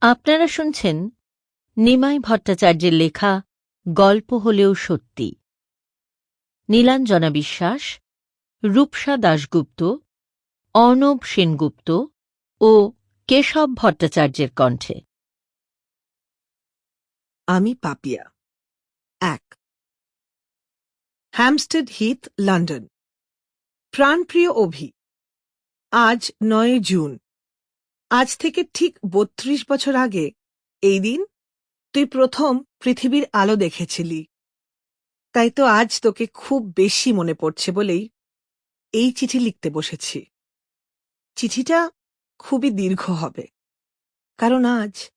আপনারা শুনছেন নিমাই ভট্টাচার্যের লেখা, গল্প হলেও সত্যি। নীলাঞ্জনা বিশ্বাস, রূপসা দাশগুপ্ত, অর্ণব সেনগুপ্ত ও কেশব ভট্টাচার্যের কণ্ঠে। আমি পাপিয়া। এক। Hampstead Heath, London. প্রাণপ্রিয় অভি। আজ নয় জুন। আজ থেকে ঠিক বত্রিশ বছর আগে এই দিন তুই প্রথম পৃথিবীর আলো দেখেছিলি। তাই তো আজ তোকে খুব বেশি মনে পড়ছে বলেই এই চিঠি লিখতে বসেছি। চিঠিটা খুবই দীর্ঘ হবে। কারণ আজ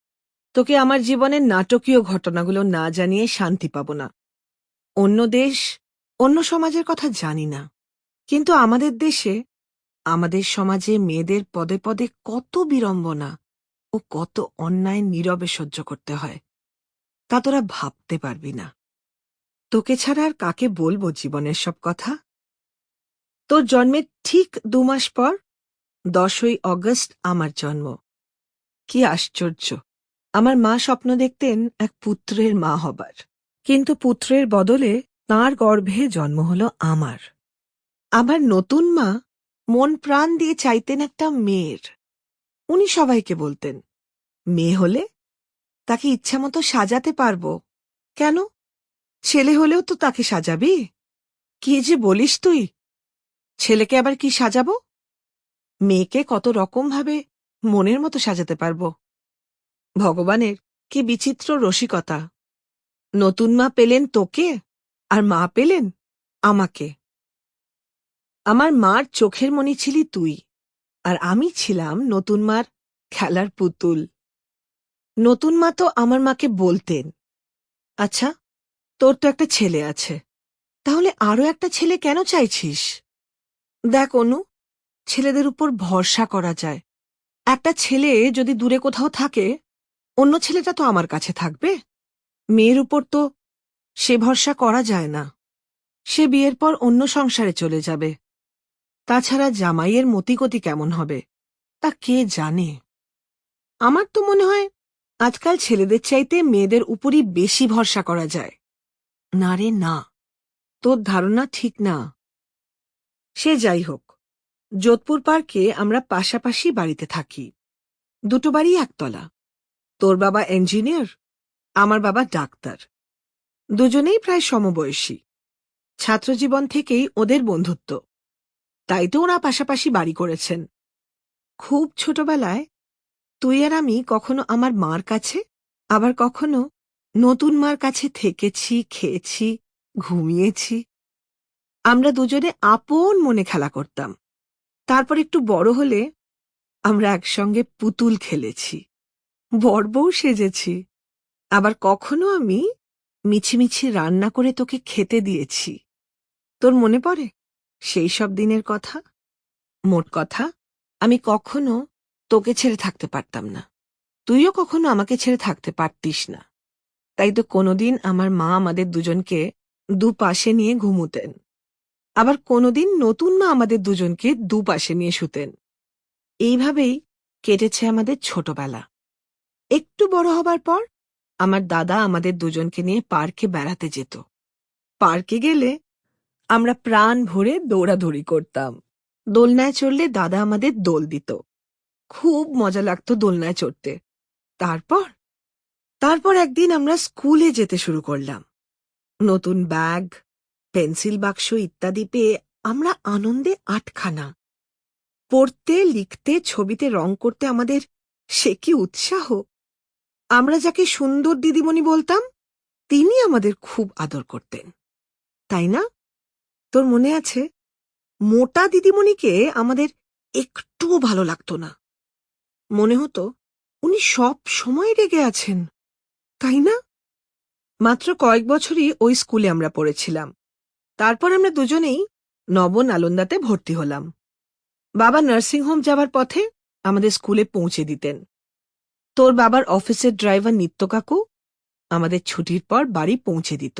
তোকে আমার জীবনের নাটকীয় ঘটনাগুলো না জানিয়ে শান্তি পাব না। অন্য দেশ, অন্য সমাজের কথা জানি না। কিন্তু আমাদের দেশে আমাদের সমাজে মেয়েদের পদে পদে কত বিড়ম্বনা ও কত অন্যায় নীরবে সহ্য করতে হয়, তা তোরা ভাবতে পারবি না। তোকে ছাড়া আর কাকে বলব জীবনের সব কথা? তোর জন্মের ঠিক দু মাস পর, দশই অগস্ট আমার জন্ম। কি আশ্চর্য! আমার মা স্বপ্ন দেখতেন এক পুত্রের মা হবার, কিন্তু পুত্রের বদলে তাঁর গর্ভে জন্ম হল আমার। আমার নতুন মা মন প্রাণ দিয়ে চাইতেন একটা মেয়ের। উনি সবাইকে বলতেন, মেয়ে হলে তাকে ইচ্ছামতো সাজাতে পারব। কেন? ছেলে হলেও তো তাকে সাজাবি। কি যে বলিস তুই? ছেলেকে আবার কি সাজাবো? মেয়েকে কত রকমভাবে মনের মতো সাজাতে পারব। ভগবানের কি বিচিত্র রসিকতা। নতুন মা পেলেন তোকে আর মা পেলেন আমাকে। আমার মার চোখের মনি ছিলি তুই, আর আমি ছিলাম নতুন মার খেলার পুতুল। নতুন মা তো আমার মাকে বলতেন আচ্ছা তোর তো একটা ছেলে আছে, তাহলে আরও একটা ছেলে কেন চাইছিস? দেখ, অনু, ছেলেদের উপর ভরসা করা যায়। একটা ছেলে যদি দূরে কোথাও থাকে, অন্য ছেলেটা তো আমার কাছে থাকবে। মেয়ের উপর তো সে ভরসা করা যায় না। সে বিয়ের পর অন্য সংসারে চলে যাবে। তাছাড়া জামাইয়ের মতিগতি কেমন হবে, তা কে জানে? আমার তো মনে হয় আজকাল ছেলেদের চাইতে মেয়েদের উপরই বেশি ভরসা করা যায়। না রে, না। তোর ধারণা ঠিক না। সে যাই হোক, যোধপুর পার্কে আমরা পাশাপাশি বাড়িতে থাকি। দুটো বাড়ি একতলা। তোর বাবা ইঞ্জিনিয়ার, আমার বাবা ডাক্তার। দুজনেই প্রায় সমবয়সী। ছাত্রজীবন থেকেই ওদের বন্ধুত্ব। তাই তো ওরা পাশাপাশি বাড়ি করেছেন। খুব ছোটবেলায় তুই আর আমি কখনো আমার মার কাছে, আবার কখনো নতুন মার কাছে থেকেছি, খেয়েছি, ঘুমিয়েছি। আমরা দুজনে আপন মনে খেলা করতাম। তারপর একটু বড় হলে আমরা একসঙ্গে পুতুল খেলেছি, বর্বও সেজেছি। আবার কখনো আমি মিছিমিছি রান্না করে তোকে খেতে দিয়েছি। তোর মনে পড়ে? সেই সব দিনের কথা? মোট কথা, আমি কখনো তোকে ছেড়ে থাকতে পারতাম না। তুইও কখনো আমাকে ছেড়ে থাকতে পারতিস না। তাই তো কোনোদিন আমার মা আমাদের দুজনকে দুপাশে নিয়ে ঘুমুতেন। আবার কোনোদিন নতুন মা আমাদের দুজনকে দুপাশে নিয়ে শুতেন। এইভাবেই কেটেছে আমাদের ছোটবেলা। একটু বড় হবার পর আমার দাদা আমাদের দুজনকে নিয়ে পার্কে বেড়াতে যেত। পার্কে গেলে আমরা প্রাণ ভরে দৌড়াদৌড়ি করতাম। দোলনায় চড়লে দাদা আমাদের দোল দিত। খুব মজা লাগতো দোলনায় চড়তে। তারপর? তারপর একদিন আমরা স্কুলে যেতে শুরু করলাম। নতুন ব্যাগ, পেন্সিল বাক্স ইত্যাদি পেয়ে আমরা আনন্দে আটখানা। পড়তে, লিখতে, ছবিতে রং করতে আমাদের সে কি উৎসাহ! আমরা যাকে সুন্দর দিদিমণি বলতাম তিনি আমাদের খুব আদর করতেন। তাই না? তোর মনে আছে? মোটা দিদিমণিকে আমাদের একটুও ভালো লাগতো না। মনে হতো উনি সব সময় রেগে আছেন, তাই না? মাত্র কয়েক বছরই ওই স্কুলে আমরা পড়েছিলাম। তারপর আমরা দুজনেই নব নালন্দাতে ভর্তি হলাম। বাবা নার্সিংহোম যাবার পথে আমাদের স্কুলে পৌঁছে দিতেন। তোর বাবার অফিসের ড্রাইভার নিত্য কাকু আমাদের ছুটির পর বাড়ি পৌঁছে দিত।